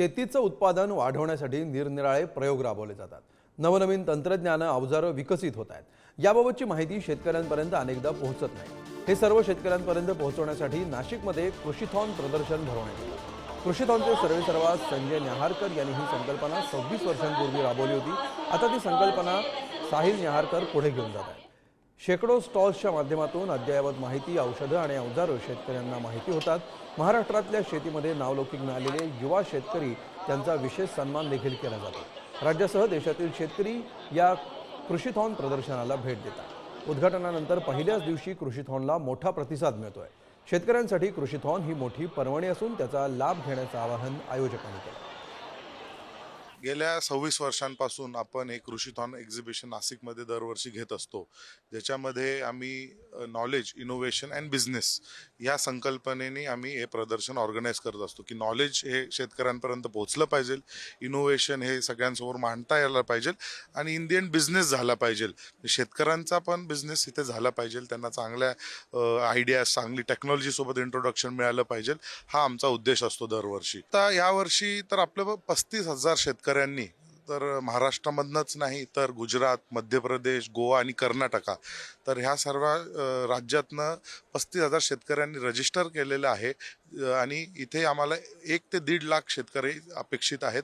शेतीचं उत्पादन वाढवण्यासाठी निरनिराळे प्रयोग राबवले जातात. नवनवीन तंत्रज्ञानं अवजारं विकसित होत आहेत. याबाबतची माहिती शेतकऱ्यांपर्यंत अनेकदा पोहोचत नाही. हे सर्व शेतकऱ्यांपर्यंत पोहोचवण्यासाठी नाशिकमध्ये कृषीथॉन प्रदर्शन भरवण्यात येतं. कृषीथॉनचे सर्वे सर्वा संजय न्याहारकर यांनी ही संकल्पना सव्वीस वर्षांपूर्वी राबवली होती. आता ती संकल्पना साहिल न्याहारकर पुढे घेऊन जात आहेत. शेकडो स्टॉल्सच्या माध्यमातून अद्ययावत माहिती औषधं आणि अवजारं शेतकऱ्यांना माहिती होतात. महाराष्ट्रातल्या शेतीमध्ये नावलौकिक मिळालेले युवा शेतकरी त्यांचा विशेष सन्मान देखील केला जातो. राज्यासह देशातील शेतकरी या कृषीथॉन प्रदर्शनाला भेट देतात. उद्घाटनानंतर पहिल्याच दिवशी कृषीथॉनला मोठा प्रतिसाद मिळतोय. शेतकऱ्यांसाठी कृषीथॉन ही मोठी पर्वणी असून त्याचा लाभ घेण्याचं आवाहन आयोजकांनी केलं. गेल्या सव्वीस वर्षांपासून आपण एक कृषीथॉन एक्झिबिशन नाशिकमध्ये दरवर्षी घेत असतो. ज्याच्यामध्ये आम्ही नॉलेज इनोव्हेशन अँड बिझनेस या संकल्पनेने आम्ही हे प्रदर्शन ऑर्गनाईज करत असतो. की नॉलेज हे शेतकऱ्यांपर्यंत पोहोचलं पाहिजे. इनोव्हेशन हे सगळ्यांसमोर मांडता यायला पाहिजे. आणि इंडियन बिझनेस झाला पाहिजे. शेतकऱ्यांचा पण बिझनेस इथे झाला पाहिजे. त्यांना चांगल्या आयडियाज चांगली टेक्नॉलॉजीसोबत इंट्रोडक्शन मिळालं पाहिजे. हा आमचा उद्देश असतो दरवर्षी. तर यावर्षी तर आपलं पस्तीस हजार शेतकऱ्यांनी तर महाराष्ट्रामधनंच नाही तर गुजरात मध्य प्रदेश गोवा आणि कर्नाटका तर ह्या सर्व राज्यातनं पस्तीस हजार शेतकऱ्यांनी रजिस्टर केलेलं आहे आणि इथे आम्हाला एक ते दीड लाख शेतकरी अपेक्षित आहेत.